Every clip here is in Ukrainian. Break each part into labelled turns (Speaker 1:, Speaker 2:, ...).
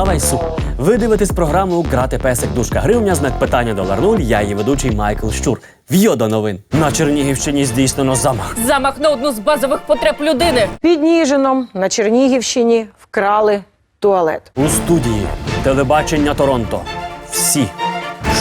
Speaker 1: Слава Ісу! Ви дивитесь програму Грати песик дужка гривня, знак питання долар нуль. Я її ведучий Майкл Щур. В'йо до новин. На Чернігівщині здійснено замах.
Speaker 2: Замах на одну з базових потреб людини.
Speaker 3: Під Ніжином на Чернігівщині вкрали туалет.
Speaker 1: У студії телебачення Торонто. Всі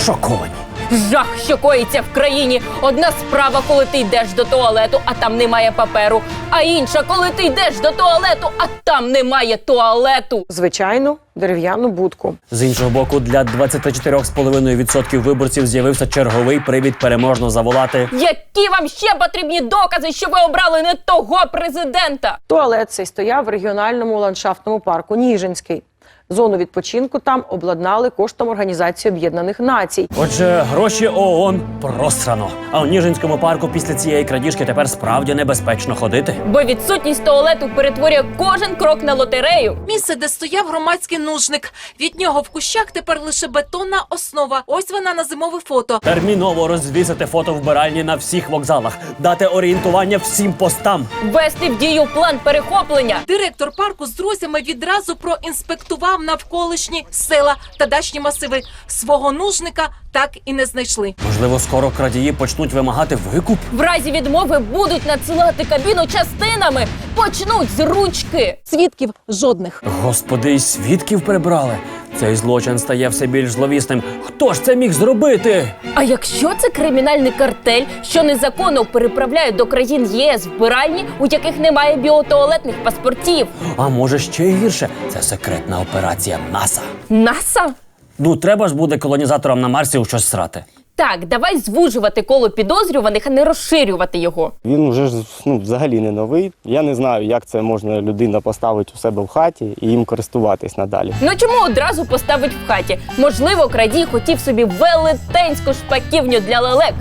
Speaker 1: шоковані.
Speaker 2: Жах, що коїться в країні. Одна справа, коли ти йдеш до туалету, а там немає паперу. А інша, коли ти йдеш до туалету, а там немає туалету.
Speaker 3: Звичайну дерев'яну будку.
Speaker 1: З іншого боку, для 24,5% виборців з'явився черговий привід переможно заволати.
Speaker 2: Які вам ще потрібні докази, що ви обрали не того президента?
Speaker 3: Туалет цей стояв в регіональному ландшафтному парку Ніжинський. Зону відпочинку там обладнали коштом Організації Об'єднаних Націй.
Speaker 1: Отже, гроші ООН просрано. А у Ніжинському парку після цієї крадіжки тепер справді небезпечно ходити.
Speaker 2: Бо відсутність туалету перетворює кожен крок на лотерею.
Speaker 4: Місце, де стояв громадський нужник. Від нього в кущах тепер лише бетонна основа. Ось вона на зимове фото.
Speaker 1: Терміново розвісити фото вбиральні на всіх вокзалах, дати орієнтування всім постам.
Speaker 2: Ввести в дію план перехоплення.
Speaker 4: Директор парку з друзями відразу проінспектував навколишні села та дачні масиви. Свого нужника так і не знайшли.
Speaker 1: Можливо, скоро крадії почнуть вимагати викуп.
Speaker 2: В разі відмови будуть надсилати кабіну частинами. Почнуть з ручки.
Speaker 4: Свідків жодних.
Speaker 1: Господи, і свідків прибрали. Цей злочин стає все більш зловісним. Хто ж це міг зробити?
Speaker 2: А якщо це кримінальний картель, що незаконно переправляють до країн ЄС вбиральні, у яких немає біотуалетних паспортів?
Speaker 1: А може ще й гірше? Це секретна операція НАСА.
Speaker 2: НАСА?
Speaker 1: Ну, треба ж буде колонізаторам на Марсі у щось срати.
Speaker 2: Так, давай звужувати коло підозрюваних, а не розширювати його.
Speaker 5: Він вже ж ну, взагалі не новий. Я не знаю, як це можна людина поставити у себе в хаті і їм користуватись надалі.
Speaker 2: Ну чому одразу поставить в хаті? Можливо, крадій хотів собі велетенську шпаківню для лелек.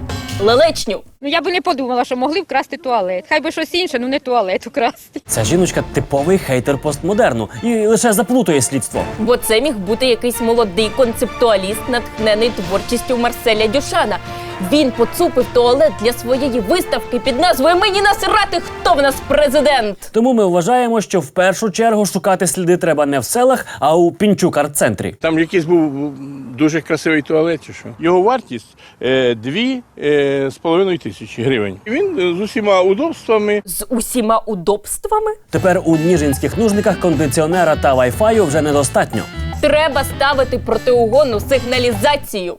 Speaker 2: Лелечню.
Speaker 6: Ну я би не подумала, що могли вкрасти туалет. Хай би щось інше, ну не туалет украсти.
Speaker 1: Ця жіночка типовий хейтер постмодерну і лише заплутує слідство.
Speaker 2: Бо це міг бути якийсь молодий концептуаліст, натхнений творчістю Марселя Дюшана. Він поцупив туалет для своєї виставки під назвою Мені насрати, хто в нас президент.
Speaker 1: Тому ми вважаємо, що в першу чергу шукати сліди треба не в селах, а у пінчук арт-центрі.
Speaker 7: Там якийсь був дуже красивий туалет, чи що. Його вартість е, дві е, з половиною тисячі гривень. Він е, з усіма удобствами.
Speaker 2: З усіма удобствами
Speaker 1: Тепер у ніжинських нужниках кондиціонера та вайфаю вже недостатньо.
Speaker 2: треба ставити протиугонну сигналізацію.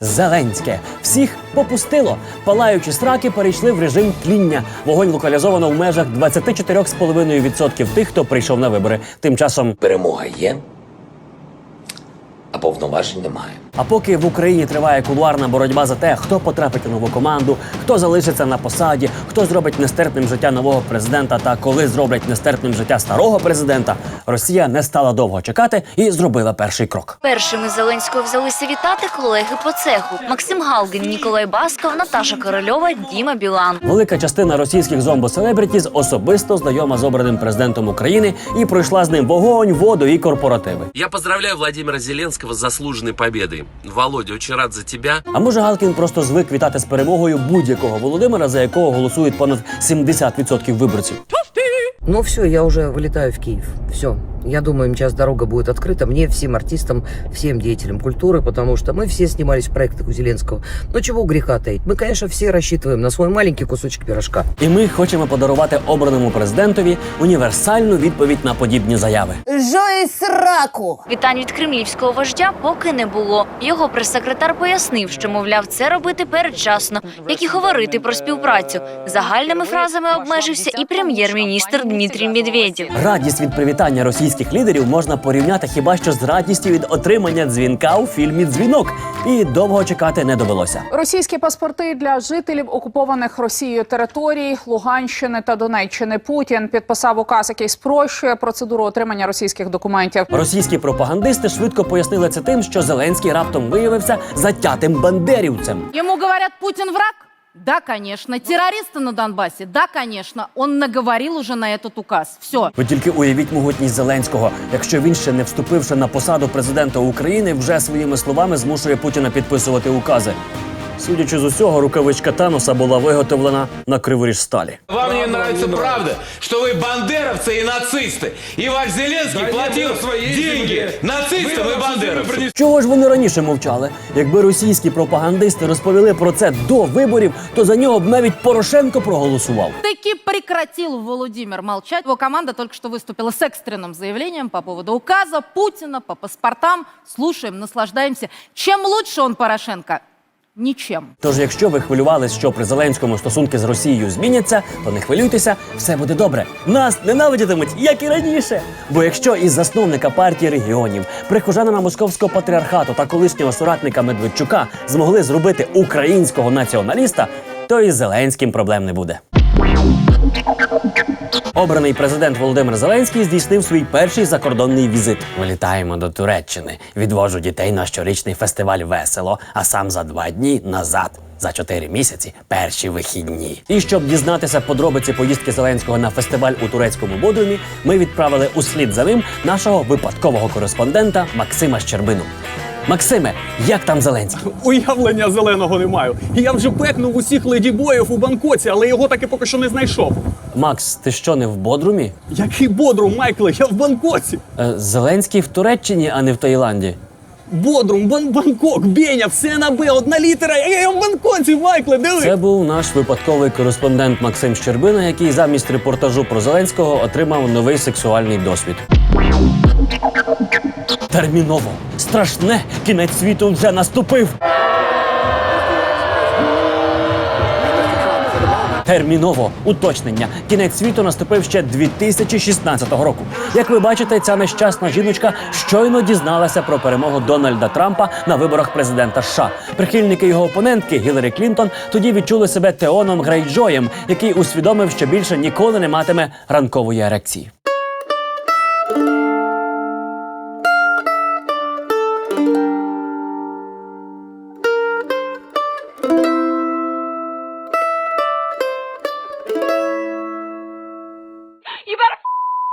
Speaker 1: Зеленське всіх попустило. Палаючі сраки перейшли в режим тління. Вогонь локалізовано в межах 24,5% тих, хто прийшов на вибори. Тим часом
Speaker 8: перемога є, а повноважень немає.
Speaker 1: А поки в Україні триває кулуарна боротьба за те, хто потрапить у нову команду, хто залишиться на посаді, хто зробить нестерпним життя нового президента та коли зроблять нестерпним життя старого президента, Росія не стала довго чекати і зробила перший крок.
Speaker 9: Першими Зеленського взялися вітати колеги по цеху: Максим Галгін, Ніколай Басков, Наташа Корольова, Діма Білан.
Speaker 1: Велика частина російських зомбо-селебрітіз особисто знайома з обраним президентом України і пройшла з ним вогонь, воду і корпоративи.
Speaker 10: Я поздравляю Владимира Зеленского с заслуженной победой. Володя, очень рад за тебя.
Speaker 1: А може Галкін просто звик вітати з перемогою будь-якого Володимира, за якого голосують понад 70% виборців.
Speaker 11: Ну все, я уже вылетаю в Киев. Все. Я думаю, сейчас дорога будет открыта мне, всем артистам, всем деятелям культуры, потому что мы все снимались в проектах у Зеленского. Ну чего греха таить? Мы, конечно, все рассчитываем на свой маленький кусочек пирожка.
Speaker 1: І ми хочемо подарувати обраному президентові універсальну відповідь на подібні заяви.
Speaker 9: Вітань від кремлівського вождя поки не було. Його прес-секретар пояснив, що мовляв, це робити передчасно, як і говорити про співпрацю. Загальними фразами обмежився і прем'єр-міністр Дмитрій Медведєв.
Speaker 1: Радість від привітання російських лідерів можна порівняти хіба що з радістю від отримання дзвінка у фільмі Дзвінок. І довго чекати не довелося.
Speaker 12: Російські паспорти для жителів окупованих Росією територій Луганщини та Донеччини. Путін підписав указ, який спрощує процедуру отримання російських документів.
Speaker 1: Російські пропагандисти швидко пояснили це тим, що Зеленський раптом виявився затятим бандерівцем.
Speaker 6: Ему говорят, Путин враг? Да, конечно. Террористы на Донбасі? Да, конечно. Он наговорил уже на этот указ. Все.
Speaker 1: Ви тільки уявіть могутність Зеленського, якщо він ще не вступивши на посаду президента України, вже своїми словами змушує Путіна підписувати укази. Судячи з усього, рукавичка Таноса була виготовлена на криворіж сталі.
Speaker 13: Вам не нравится правда, что вы бандеровцы и нацисты. И ваш Зеленский платил деньги нацистам и бандеровцам.
Speaker 1: Чого ж вони раніше мовчали? Якби російські пропагандисти розповіли про це до виборів, то за нього б навіть Порошенко проголосував.
Speaker 6: Таки прекратил Владимир молчать. Его команда только что выступила с экстренным заявлением по поводу указа Путина по паспортам. Слушаем, наслаждаемся. Чем лучше он Порошенко? Ничем.
Speaker 1: Тож, якщо ви хвилювались, що при Зеленському стосунки з Росією зміняться, то не хвилюйтеся, все буде добре. Нас ненавидітимуть, як і раніше. Бо якщо із засновника партії регіонів, прихожанина московського патріархату та колишнього соратника Медведчука змогли зробити українського націоналіста, то і з Зеленським проблем не буде. Обраний президент Володимир Зеленський здійснив свій перший закордонний візит. Вилітаємо до Туреччини. Відвожу дітей на щорічний фестиваль весело, а сам за два дні назад. За чотири місяці перші вихідні. І щоб дізнатися подробиці поїздки Зеленського на фестиваль у турецькому Бодрумі, ми відправили услід за ним нашого випадкового кореспондента Максима Щербину. Максиме, як там Зеленський?
Speaker 14: Уявлення зеленого не маю. Я вже пекнув усіх ледібоїв у Бангкоці, але його таки поки що не знайшов.
Speaker 1: Макс, ти що не в Бодрумі?
Speaker 14: Який бодрум, Майкле, я в Бангкоці.
Speaker 1: Е, Зеленський в Туреччині, а не в Таїланді.
Speaker 14: Бодрум, Бан Бангкок, Беня, все на Б, одна літера. Я в Бангкоці, Майкле, диви.
Speaker 1: Це був наш випадковий кореспондент Максим Щербина, який замість репортажу про Зеленського отримав новий сексуальний досвід. Терміново страшне кінець світу вже наступив. Терміново уточнення. Кінець світу наступив ще 2016 року. Як ви бачите, ця нещасна жіночка щойно дізналася про перемогу Дональда Трампа на виборах президента США. Прихильники його опонентки Гіларі Клінтон тоді відчули себе Теоном Грейджоєм, який усвідомив, що більше ніколи не матиме ранкової ерекції. You better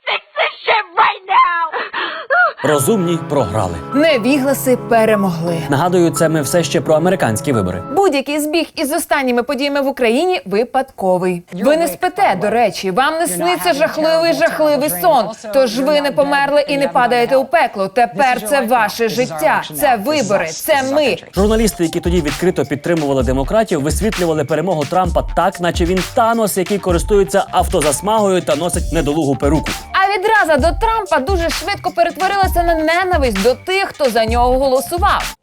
Speaker 1: fix this shit right now! Розумні програли.
Speaker 15: Невігласи перемогли.
Speaker 1: Нагадую, це ми все ще про американські вибори.
Speaker 15: Будь-який збіг із останніми подіями в Україні випадковий. Ви не спите, до речі, вам не сниться жахливий жахливий сон. Тож ви не померли і не падаєте у пекло. Тепер це ваше життя, це вибори, це ми.
Speaker 1: Журналісти, які тоді відкрито підтримували демократів, висвітлювали перемогу Трампа так, наче він Танос, який користується автозасмагою та носить недолугу перуку.
Speaker 15: А відраза до Трампа дуже швидко перетворилася на ненависть до тих, хто за нього голосував.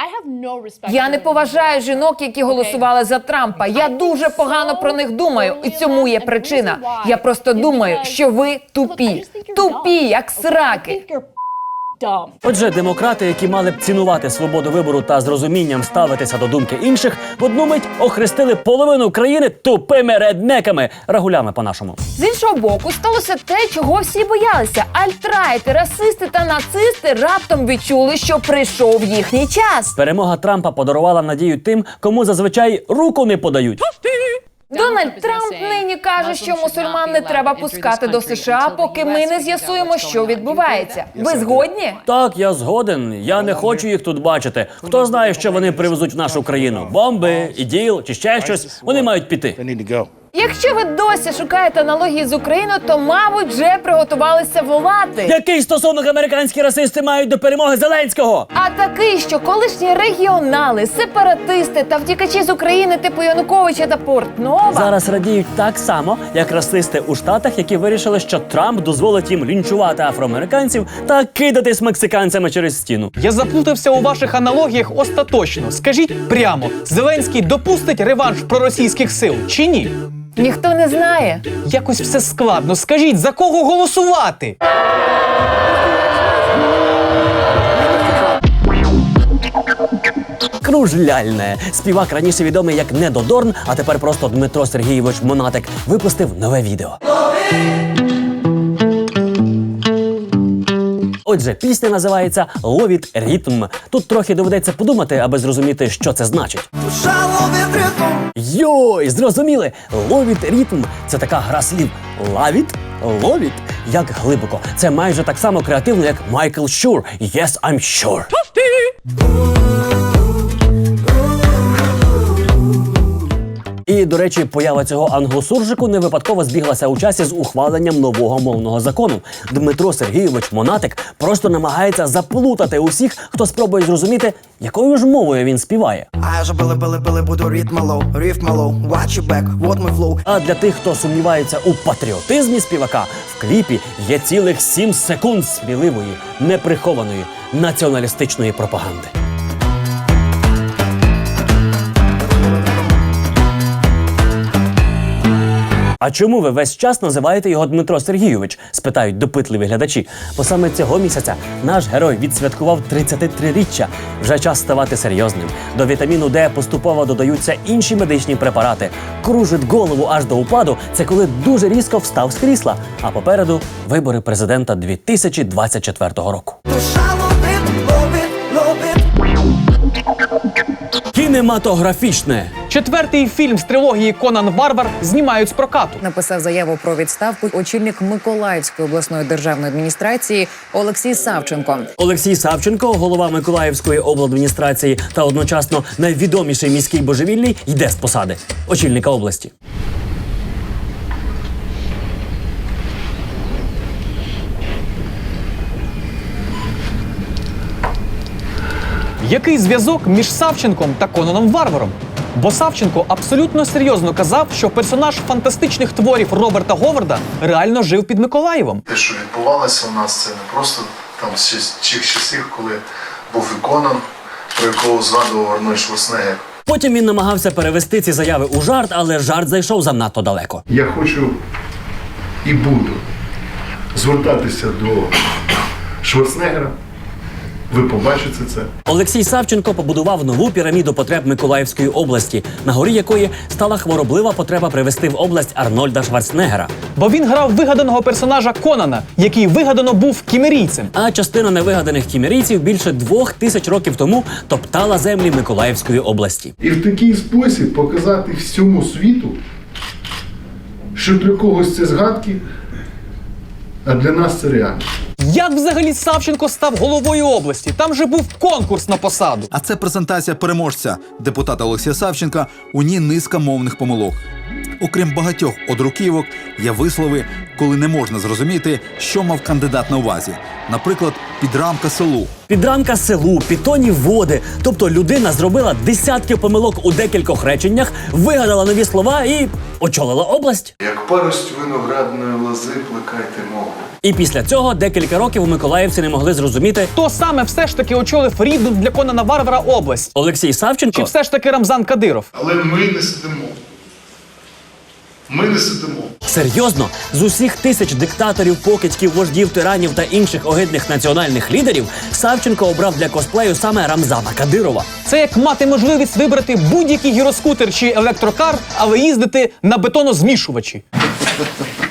Speaker 15: Я не поважаю жінок, які голосували за Трампа. Я дуже погано про них думаю, і цьому є причина. Я просто думаю, що ви тупі, тупі, як сраки.
Speaker 1: Отже, демократи, які мали б цінувати свободу вибору та з розумінням ставитися до думки інших, в одну мить охрестили половину країни тупими реднеками, рагулями по-нашому.
Speaker 15: З іншого боку, сталося те, чого всі боялися. Альтрайти, расисти та нацисти раптом відчули, що прийшов їхній час.
Speaker 1: Перемога Трампа подарувала надію тим, кому зазвичай руку не подають.
Speaker 15: Дональд Трамп нині каже, що мусульман не треба пускати до США, поки ми не з'ясуємо, що відбувається. Ви згодні?
Speaker 1: Так, я згоден. Я не хочу їх тут бачити. Хто знає, що вони привезуть в нашу країну? Бомби, іділ чи ще щось. Вони мають піти.
Speaker 15: Якщо ви досі шукаєте аналогії з Україною, то мабуть вже приготувалися волати.
Speaker 1: Який стосунок американські расисти мають до перемоги Зеленського?
Speaker 15: А такий, що колишні регіонали, сепаратисти та втікачі з України типу Януковича та Портнова
Speaker 1: Зараз радіють так само, як расисти у штатах, які вирішили, що Трамп дозволить їм лінчувати афроамериканців та кидатись мексиканцями через стіну.
Speaker 14: Я заплутався у ваших аналогіях остаточно. Скажіть прямо, Зеленський допустить реванш проросійських сил чи ні?
Speaker 15: Ніхто не знає.
Speaker 14: Якось все складно. Скажіть, за кого голосувати?
Speaker 1: Кружляльне. Співак раніше відомий як Недодорн, а тепер просто Дмитро Сергійович Монатик випустив нове відео. Отже, пісня називається Ловіт ритм. Тут трохи доведеться подумати, аби зрозуміти, що це значить. Йой, зрозуміли? Ловіт ритм це така гра слів. Лавіт, ловіт. Як глибоко. Це майже так само креативно, як Майкл Шур. Yes, I'm sure. І до речі, поява цього англосуржику не випадково збіглася у часі з ухваленням нового мовного закону. Дмитро Сергійович Монатик просто намагається заплутати усіх, хто спробує зрозуміти, якою ж мовою він співає.
Speaker 16: А я же били, били, били, буду ритм мало, watch back, what my flow.
Speaker 1: А для тих, хто сумнівається у патріотизмі співака, в кліпі є цілих 7 секунд сміливої, неприхованої націоналістичної пропаганди. А чому ви весь час називаєте його Дмитро Сергійович? спитають допитливі глядачі. Бо саме цього місяця наш герой відсвяткував 33-річчя. Вже час ставати серйозним. До вітаміну Д поступово додаються інші медичні препарати. Кружить голову аж до упаду. Це коли дуже різко встав з крісла. А попереду вибори президента 2024 року. Кінематографічне.
Speaker 14: Четвертий фільм з трилогії Конан Варвар знімають з прокату.
Speaker 17: Написав заяву про відставку очільник Миколаївської обласної державної адміністрації Олексій Савченко.
Speaker 1: Олексій Савченко, голова Миколаївської обладміністрації та одночасно найвідоміший міський божевільний, йде з посади очільника області.
Speaker 14: Який зв'язок між Савченком та Конаном Варваром? Бо Савченко абсолютно серйозно казав, що персонаж фантастичних творів Роберта Говарда реально жив під Миколаєвом.
Speaker 18: Те, що відбувалося у нас, це не просто там з тих часів, коли був і Конан, про якого згадував Арнольд Шварценеггер.
Speaker 1: Потім він намагався перевести ці заяви у жарт, але жарт зайшов занадто далеко.
Speaker 18: Я хочу і буду звертатися до Шварценеггера. Ви побачите це.
Speaker 1: Олексій Савченко побудував нову піраміду потреб Миколаївської області, на горі якої стала хвороблива потреба привести в область Арнольда Шварценеггера.
Speaker 14: Бо він грав вигаданого персонажа Конана, який вигадано був кімерійцем.
Speaker 1: А частина невигаданих кімерійців більше двох тисяч років тому топтала землі Миколаївської області.
Speaker 18: І в такий спосіб показати всьому світу, що для когось це згадки, а для нас це реальність.
Speaker 14: Як взагалі Савченко став головою області? Там же був конкурс на посаду.
Speaker 19: А це презентація переможця депутата Олексія Савченка. У ній низка мовних помилок. Окрім багатьох одруківок, є вислови, коли не можна зрозуміти, що мав кандидат на увазі. Наприклад, підрамка селу.
Speaker 1: Підрамка селу, підтонні води. Тобто людина зробила десятки помилок у декількох реченнях, вигадала нові слова і очолила область.
Speaker 18: Як парость виноградної лози плекайте мову.
Speaker 1: І після цього декілька років миколаївці не могли зрозуміти,
Speaker 14: Хто саме все ж таки очолив рідну для Конана Варвара область?
Speaker 1: Олексій Савченко
Speaker 14: Чи все ж таки Рамзан Кадиров?
Speaker 18: Але ми не сидимо. Ми не сидимо.
Speaker 1: Серйозно, з усіх тисяч диктаторів, покидьків, вождів, тиранів та інших огидних національних лідерів Савченко обрав для косплею саме Рамзана Кадирова.
Speaker 14: Це як мати можливість вибрати будь-який гіроскутер чи електрокар, але їздити на бетонозмішувачі.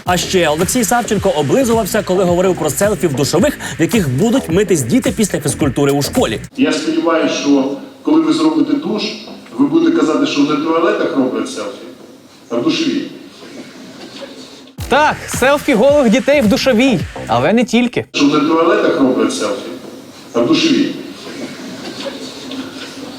Speaker 1: А ще Олексій Савченко облизувався, коли говорив про селфі в душових, в яких будуть митись діти після фізкультури у школі.
Speaker 18: Я сподіваюся, що коли ви зробите душ, ви будете казати, що не в туалетах роблять селфі, а в душовій.
Speaker 14: Так, селфі голих дітей в душовій, але не тільки.
Speaker 18: Що не в туалетах роблять селфі, а в душовій.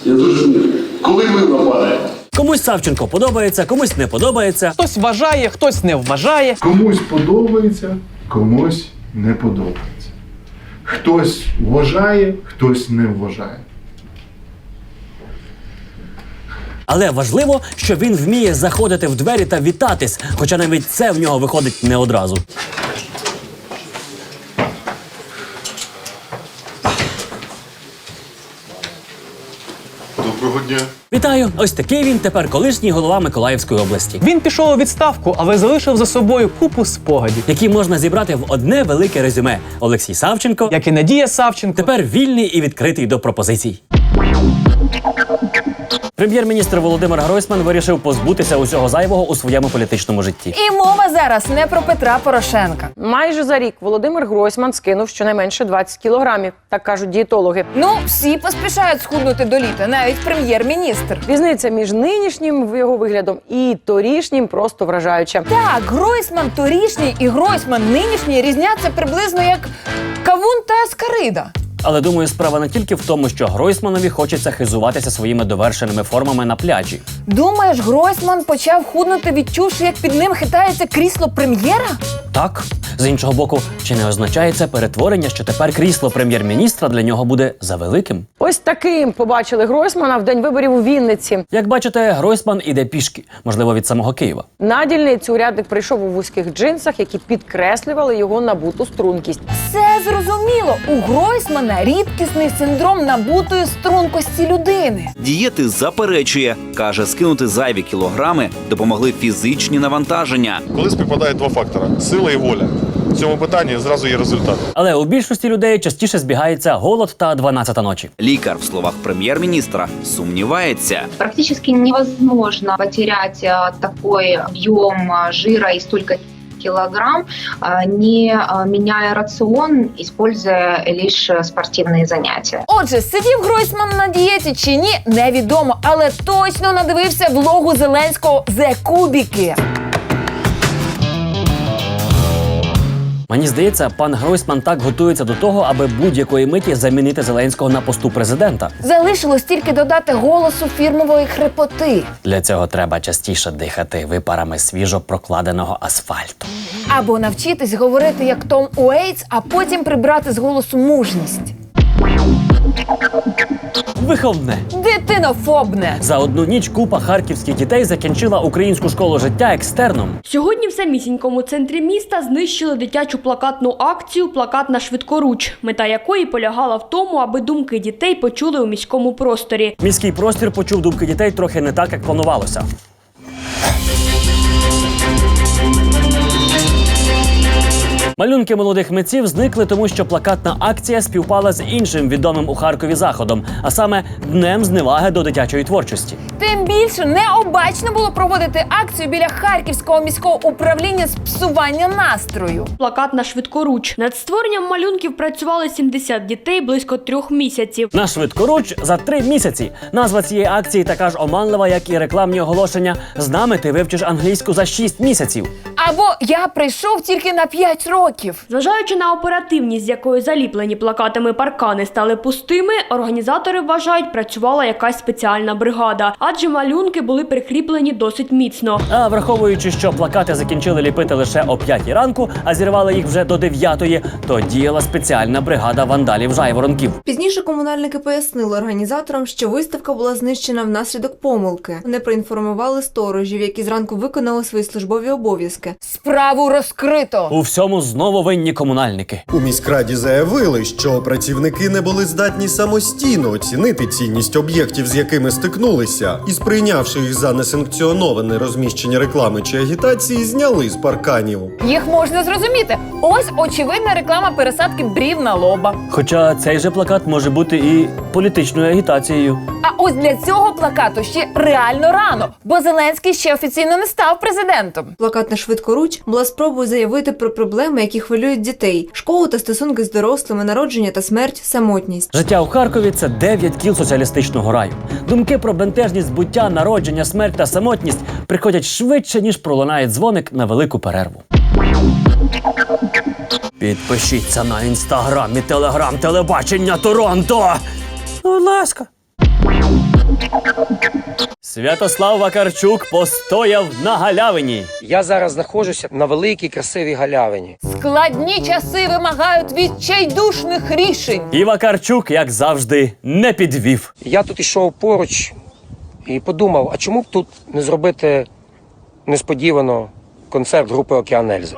Speaker 18: Я зрозумів. Коли мило падає.
Speaker 1: Комусь Савченко подобається, комусь не подобається.
Speaker 14: Хтось вважає, хтось не вважає.
Speaker 18: Комусь подобається, комусь не подобається. Хтось вважає, хтось не вважає.
Speaker 1: Але важливо, що він вміє заходити в двері та вітатись, хоча навіть це в нього виходить не одразу.
Speaker 18: Доброго дня.
Speaker 1: Вітаю! Ось такий він тепер колишній голова Миколаївської області,
Speaker 14: Він пішов у відставку, але залишив за собою купу спогадів.
Speaker 1: які можна зібрати в одне велике резюме. Олексій Савченко
Speaker 14: Як і Надія Савченко.
Speaker 1: тепер вільний і відкритий до пропозицій. Прем'єр-міністр Володимир Гройсман вирішив позбутися усього зайвого у своєму політичному житті.
Speaker 15: І мова зараз не про Петра Порошенка.
Speaker 3: Майже за рік Володимир Гройсман скинув щонайменше 20 кілограмів, так кажуть дієтологи.
Speaker 15: Ну, всі поспішають схуднути до літа, навіть прем'єр-міністр.
Speaker 3: Різниця між нинішнім його виглядом і торішнім просто вражаюча.
Speaker 15: Так, Гройсман торішній і Гройсман нинішній різняться приблизно як кавун та аскарида.
Speaker 1: Але думаю, справа не тільки в тому, що Гройсманові хочеться хизуватися своїми довершеними формами на пляжі.
Speaker 15: Думаєш, Гройсман почав худнути, відчувши, як під ним хитається крісло прем'єра?
Speaker 1: Так, з іншого боку, чи не означає це перетворення, що тепер крісло прем'єр-міністра для нього буде завеликим?
Speaker 3: Ось таким побачили Гройсмана в день виборів у Вінниці.
Speaker 1: Як бачите, Гройсман іде пішки, можливо, від самого Києва.
Speaker 3: На дільницю урядник прийшов у вузьких джинсах, які підкреслювали його набуту стрункість.
Speaker 15: Все зрозуміло. У Гройсмана рідкісний синдром набутої стрункості людини.
Speaker 20: Дієти заперечує, каже, скинути зайві кілограми допомогли фізичні навантаження.
Speaker 21: Коли співпадають два фактора сила і воля. В цьому питанні зразу є результат.
Speaker 1: Але у більшості людей частіше збігається голод та 12 ночі.
Speaker 20: Лікар в словах прем'єр-міністра сумнівається.
Speaker 22: Практически невозможно такой объем а, жира и столько килограмм, не меняя рацион, используя лишь э, спортивные занятия.
Speaker 15: Отже, сидів Гройсман на дієті чи ні, невідомо, але точно надивився влогу Зеленського «Зе Кубіки».
Speaker 1: Мені здається, пан Гройсман так готується до того, аби будь-якої миті замінити Зеленського на посту президента.
Speaker 15: Залишилось тільки додати голосу фірмової хрипоти.
Speaker 1: Для цього треба частіше дихати випарами свіжо прокладеного асфальту.
Speaker 15: Або навчитись говорити як Том Уейтс, а потім прибрати з голосу мужність.
Speaker 1: Виховне
Speaker 15: Дитинофобне.
Speaker 1: за одну ніч купа харківських дітей закінчила українську школу життя екстерном.
Speaker 23: Сьогодні в самісінькому центрі міста знищили дитячу плакатну акцію Плакат на швидкоруч, мета якої полягала в тому, аби думки дітей почули у міському просторі.
Speaker 1: Міський простір почув думки дітей трохи не так, як планувалося. Малюнки молодих митців зникли, тому що плакатна акція співпала з іншим відомим у Харкові заходом, а саме днем зневаги до дитячої творчості.
Speaker 15: Тим більше необачно було проводити акцію біля Харківського міського управління з псування настрою.
Speaker 23: Плакат на швидкоруч. Над створенням малюнків працювали 70 дітей близько трьох місяців.
Speaker 1: На швидкоруч за три місяці. Назва цієї акції така ж оманлива, як і рекламні оголошення. З нами ти вивчиш англійську за шість місяців.
Speaker 15: Або я прийшов тільки на 5 років.
Speaker 23: Зважаючи на оперативність, з якою заліплені плакатами паркани стали пустими, організатори вважають, працювала якась спеціальна бригада, адже малюнки були прикріплені досить міцно.
Speaker 1: А враховуючи, що плакати закінчили ліпити лише о 5 ранку, а зірвали їх вже до 9, то діяла спеціальна бригада вандалів жайворонків.
Speaker 24: Пізніше комунальники пояснили організаторам, що виставка була знищена внаслідок помилки. Вони проінформували сторожів, які зранку виконали свої службові обов'язки.
Speaker 15: Справу розкрито.
Speaker 1: У всьому знову винні комунальники.
Speaker 25: У міськраді заявили, що працівники не були здатні самостійно оцінити цінність об'єктів, з якими стикнулися, і сприйнявши їх за несанкціоноване розміщення реклами чи агітації, зняли з парканів.
Speaker 15: Їх можна зрозуміти. Ось очевидна реклама пересадки брів на лоба.
Speaker 1: Хоча цей же плакат може бути і політичною агітацією.
Speaker 15: А ось для цього плакату ще реально рано, бо Зеленський ще офіційно не став президентом.
Speaker 24: Плакат на швидкоруч була спробою заявити про проблеми, які хвилюють дітей, школу та стосунки з дорослими, народження та смерть, самотність.
Speaker 1: Життя у Харкові це 9 кіл соціалістичного раю. Думки про бентежність буття, народження, смерть та самотність приходять швидше, ніж пролунає дзвоник на велику перерву. Підпишіться на інстаграмі, телеграм, телебачення Торонто. Будь ласка. Святослав Вакарчук постояв на галявині.
Speaker 26: Я зараз знаходжуся на великій красивій галявині.
Speaker 15: Складні часи вимагають відчайдушних рішень.
Speaker 1: І Вакарчук, як завжди, не підвів.
Speaker 26: Я тут ішов поруч і подумав, а чому б тут не зробити несподівано концерт групи Океан Ельзи?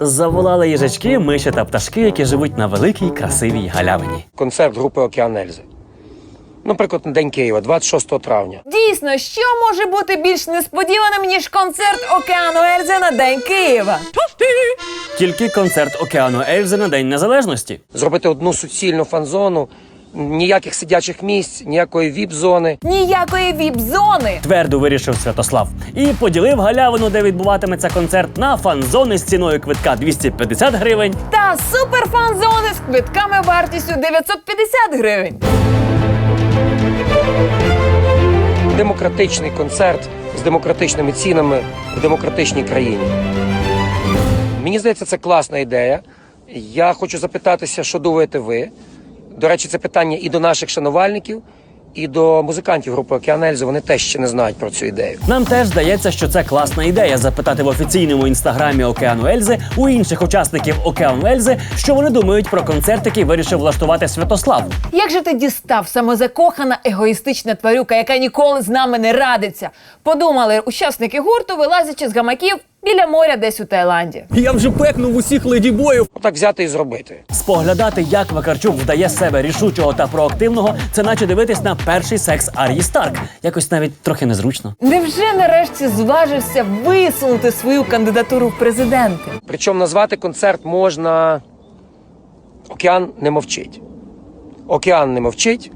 Speaker 1: Заволали їжачки, миші та пташки, які живуть на великій красивій галявині.
Speaker 26: Концерт групи Океан Ельзи. Наприклад, на День Києва, 26 травня.
Speaker 15: Дійсно, що може бути більш несподіваним, ніж концерт Океану Ельзи на День Києва?
Speaker 1: Тільки концерт Океану Ельзи на День Незалежності.
Speaker 26: Зробити одну суцільну фан-зону, ніяких сидячих місць, ніякої віп-зони.
Speaker 15: Ніякої віп-зони.
Speaker 1: Твердо вирішив Святослав і поділив галявину, де відбуватиметься концерт, на фан-зони з ціною квитка 250 гривень.
Speaker 15: Та суперфан-зони з квитками вартістю 950 гривень.
Speaker 26: Демократичний концерт з демократичними цінами в демократичній країні. Мені здається, це класна ідея. Я хочу запитатися, що думаєте ви. До речі, це питання і до наших шанувальників, і до музикантів групи Океан Ельзи. Вони теж ще не знають про цю ідею.
Speaker 1: Нам теж здається, що це класна ідея запитати в офіційному інстаграмі Океану Ельзи у інших учасників Океану Ельзи, що вони думають про концерт, який вирішив влаштувати Святослав.
Speaker 15: Як же ти дістав самозакохана егоїстична тварюка, яка ніколи з нами не радиться? Подумали учасники гурту, вилазячи з гамаків біля моря десь у Таїланді.
Speaker 1: Я вже пекнув усіх ледібоїв.
Speaker 26: Отак взяти і зробити.
Speaker 1: Споглядати, як Вакарчук вдає себе рішучого та проактивного, це наче дивитись на перший секс Арії Старк. Якось навіть трохи незручно.
Speaker 15: Невже нарешті зважився висунути свою кандидатуру в президенти?
Speaker 26: Причому назвати концерт можна Океан не мовчить. Океан не мовчить,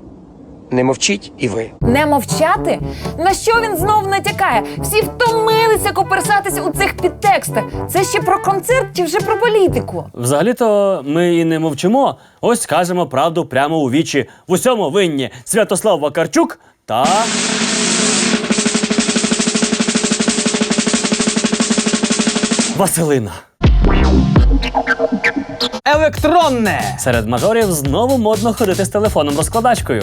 Speaker 26: не мовчіть і ви.
Speaker 15: Не мовчати? На що він знов натякає? Всі втомилися коперсатися у цих підтекстах. Це ще про концерт чи вже про політику?
Speaker 1: Взагалі-то ми і не мовчимо. Ось скажемо правду прямо у вічі. В усьому винні Святослав Вакарчук та. Василина.
Speaker 14: Електронне!
Speaker 1: Серед мажорів знову модно ходити з телефоном розкладачкою.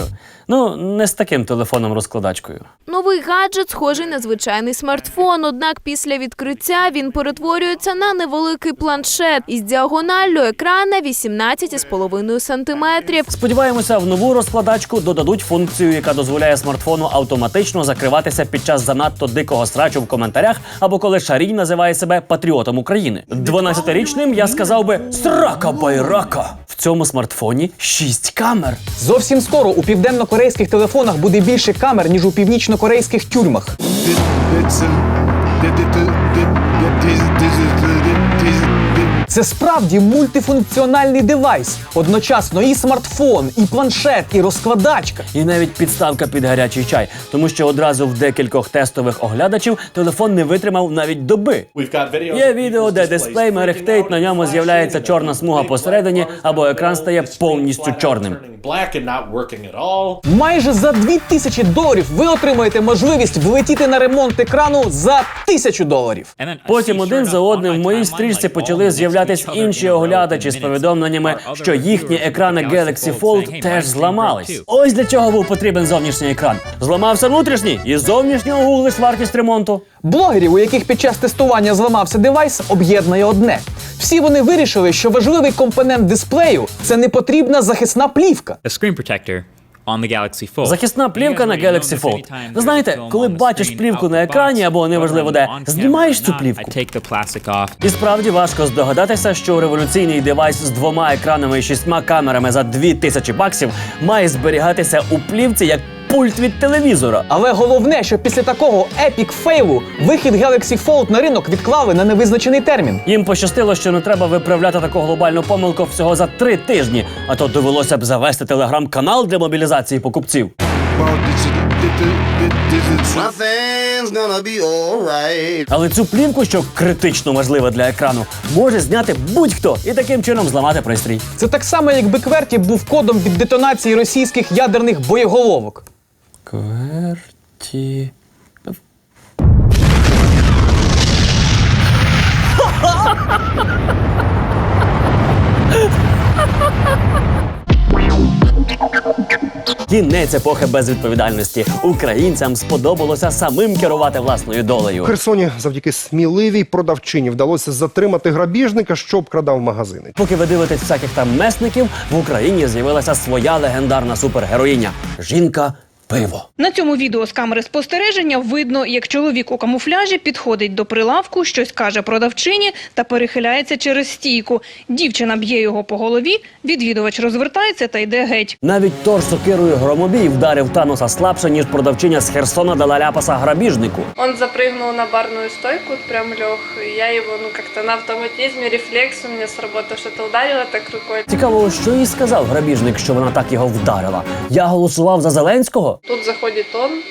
Speaker 1: Ну, не з таким телефоном розкладачкою.
Speaker 27: Новий гаджет схожий на звичайний смартфон. Однак після відкриття він перетворюється на невеликий планшет із діагоналлю екрана 18,5 сантиметрів.
Speaker 1: Сподіваємося, в нову розкладачку додадуть функцію, яка дозволяє смартфону автоматично закриватися під час занадто дикого срачу в коментарях або коли Шарій називає себе патріотом України. 12-річним я сказав би срака байрака. В цьому смартфоні 6 камер.
Speaker 14: Зовсім скоро у південно-корейських телефонах буде більше камер, ніж у північно-корейських тюрмах. Це справді мультифункціональний девайс. Одночасно і смартфон, і планшет, і розкладачка.
Speaker 1: І навіть підставка під гарячий чай, тому що одразу в декількох тестових оглядачів телефон не витримав навіть доби. Є відео, де дисплей мерехтить, на ньому з'являється чорна смуга посередині, або екран стає повністю чорним.
Speaker 14: Майже за 2000 доларів ви отримаєте можливість влетіти на ремонт екрану за 1000 доларів.
Speaker 1: Потім один за одним в моїй стрічці почали з'являтись інші оглядачі з повідомленнями, що їхні екрани Galaxy Fold теж зламались. Ось для чого був потрібен зовнішній екран. Зламався внутрішній і зовнішнього гуглиш вартість ремонту.
Speaker 14: Блогерів, у яких під час тестування зламався девайс, об'єднує одне. Всі вони вирішили, що важливий компонент дисплею це непотрібна захисна плівка.
Speaker 1: Захисна плівка на Galaxy Fold. Ви знаєте, коли бачиш плівку на екрані або неважливо де, знімаєш цю плівку. І справді важко здогадатися, що революційний девайс з двома екранами і шістьма камерами за 2000 баксів має зберігатися у плівці як пульт від телевізора.
Speaker 14: Але головне, що після такого епік фейлу вихід Galaxy Fold на ринок відклали на невизначений термін.
Speaker 1: Їм пощастило, що не треба виправляти таку глобальну помилку всього за три тижні, а то довелося б завести телеграм-канал для мобілізації покупців. Але цю плівку, що критично важлива для екрану, може зняти будь-хто і таким чином зламати пристрій.
Speaker 14: Це так само, якби кверті був кодом від детонації російських ядерних боєголовок.
Speaker 1: Кверті. Кінець епохи безвідповідальності. Українцям сподобалося самим керувати власною долею.
Speaker 28: В Херсоні завдяки сміливій продавчині вдалося затримати грабіжника, що обкрадав магазини.
Speaker 1: Поки ви дивитесь всяких там месників, в Україні з'явилася своя легендарна супергероїня жінка пиво.
Speaker 29: На цьому відео з камери спостереження видно, як чоловік у камуфляжі підходить до прилавку, щось каже продавчині та перехиляється через стійку. Дівчина б'є його по голові, відвідувач розвертається та йде геть.
Speaker 1: Навіть Тор сокирою громобій вдарив Таноса слабше, ніж продавчиня з Херсона дала ляпаса грабіжнику.
Speaker 30: Он запрыгнул на барную стойку, прям и Я его, ну, как-то на автоматизме, рефлекс у меня сработал, что-то ударила так рукой.
Speaker 1: Цікаво, що їй сказав грабіжник, що вона так його вдарила. Я голосував за Зеленського.
Speaker 30: Тут заходит он,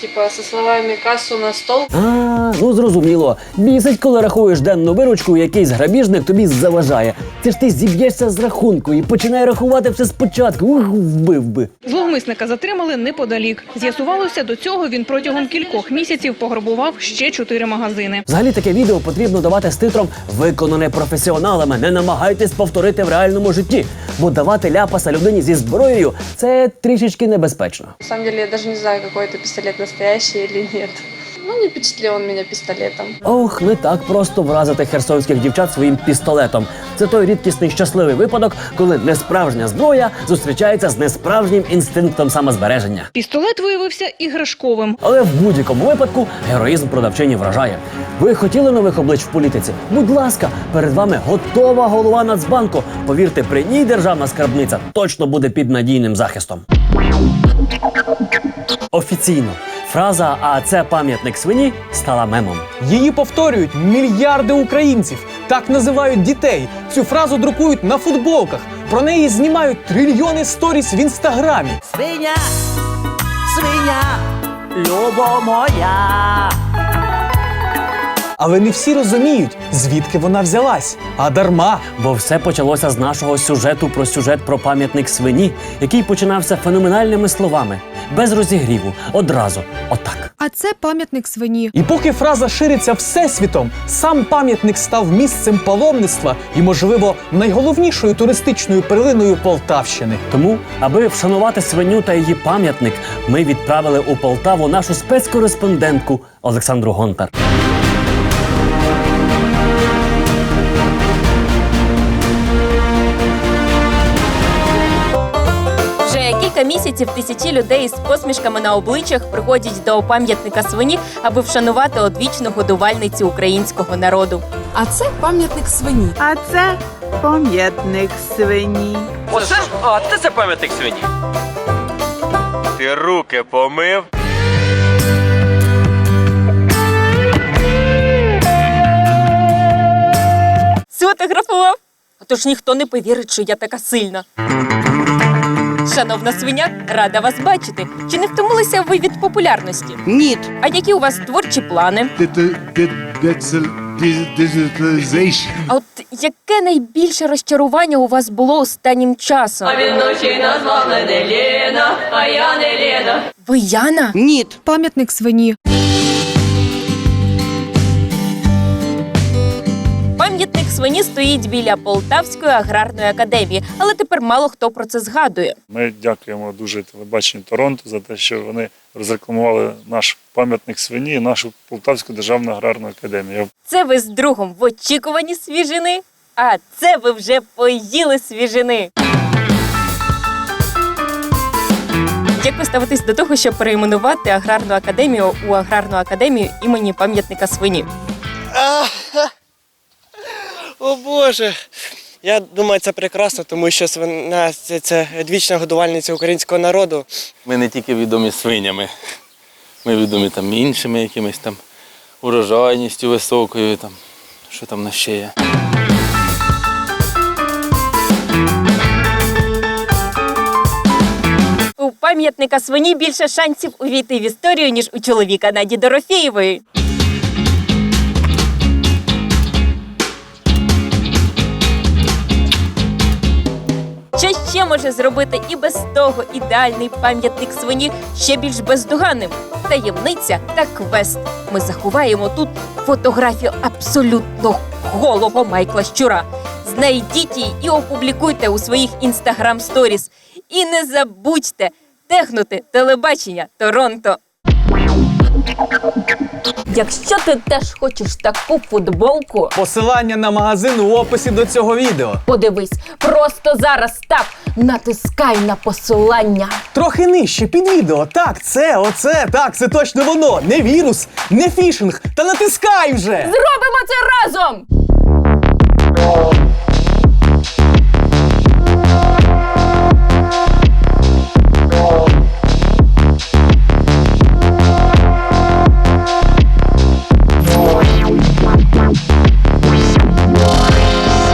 Speaker 30: типа со словами «кассу на стол».
Speaker 1: А, ну зрозуміло. Бісить, коли рахуєш денну виручку, якийсь грабіжник тобі заважає. Це ж ти зіб'єшся з рахунку і починає рахувати все спочатку. Ух, вбив би.
Speaker 29: Зловмисника затримали неподалік. З'ясувалося, до цього він протягом кількох місяців пограбував ще чотири магазини.
Speaker 1: Взагалі таке відео потрібно давати з титром Виконане професіоналами. Не намагайтесь повторити в реальному житті, бо давати ляпаса людині зі зброєю це трішечки небезпечно.
Speaker 30: На я даже не знаю, какой это пистолет настоящий или нет. Ну, не впечатлил он меня пистолетом.
Speaker 1: Ох, не так просто вразити херсонських дівчат своїм пістолетом. Це той рідкісний щасливий випадок, коли несправжня зброя зустрічається з несправжнім інстинктом самозбереження.
Speaker 29: Пістолет виявився іграшковим.
Speaker 1: Але в будь-якому випадку героїзм продавчині вражає. Ви хотіли нових облич в політиці? Будь ласка, перед вами готова голова Нацбанку. Повірте, при ній державна скарбниця точно буде під надійним захистом. Офіційно фраза А це пам'ятник свині стала мемом.
Speaker 14: Її повторюють мільярди українців. Так називають дітей. Цю фразу друкують на футболках. Про неї знімають трильйони сторіс в інстаграмі.
Speaker 31: Свиня, свиня, любо моя.
Speaker 14: Але не всі розуміють, звідки вона взялась. А дарма.
Speaker 1: Бо все почалося з нашого сюжету про сюжет про пам'ятник свині, який починався феноменальними словами, без розігріву, одразу, отак.
Speaker 32: А це пам'ятник свині.
Speaker 14: І поки фраза шириться всесвітом, сам пам'ятник став місцем паломництва і, можливо, найголовнішою туристичною перлиною Полтавщини.
Speaker 1: Тому, аби вшанувати свиню та її пам'ятник, ми відправили у Полтаву нашу спецкореспондентку Олександру Гонтар.
Speaker 33: Місяців тисячі людей з посмішками на обличчях приходять до пам'ятника свині, аби вшанувати одвічну годувальницю українського народу.
Speaker 32: А це пам'ятник свині.
Speaker 31: А це пам'ятник свині.
Speaker 34: Оце? А, ти це пам'ятник свині. Ти руки помив.
Speaker 33: Сфотографував. А то ж ніхто не повірить, що я така сильна. Шановна свиня, рада вас бачити. Чи не втомилися ви від популярності?
Speaker 31: Ні.
Speaker 33: А які у вас творчі плани? А от яке найбільше розчарування у вас було останнім часом?
Speaker 31: вночі назвав мене Лена, а я не Лена.
Speaker 33: Ви Яна?
Speaker 31: Ні.
Speaker 32: Пам'ятник свині.
Speaker 33: Пам'ятник свині стоїть біля Полтавської аграрної академії, але тепер мало хто про це згадує.
Speaker 35: Ми дякуємо дуже телебаченню Торонто за те, що вони розрекламували наш пам'ятник свині і нашу Полтавську державну аграрну академію.
Speaker 33: Це ви з другом в очікуванні свіжини, а це ви вже поїли свіжини. Як ви ставитесь до того, щоб перейменувати аграрну академію у аграрну академію імені пам'ятника свині?
Speaker 36: О Боже. Я думаю, це прекрасно, тому що свина це, це вічна годувальниця українського народу.
Speaker 34: Ми не тільки відомі свинями. Ми відомі там іншими якимись там урожайністю високою, там, що там на ще є.
Speaker 33: У пам'ятника свині більше шансів увійти в історію, ніж у чоловіка Наді Дорофєєвої. Що ще може зробити і без того ідеальний пам'ятник свині ще більш бездоганним? Таємниця та квест. Ми заховаємо тут фотографію абсолютно голого Майкла Щура. Знайдіть її і опублікуйте у своїх інстаграм сторіс. І не забудьте тегнути телебачення Торонто. Якщо ти теж хочеш таку футболку,
Speaker 14: Посилання на магазин у описі до цього відео.
Speaker 33: подивись, просто зараз так натискай на посилання.
Speaker 14: Трохи нижче під відео. Так, це, оце, так, це точно воно. Не вірус, не фішинг. Та натискай вже!
Speaker 33: Зробимо це разом!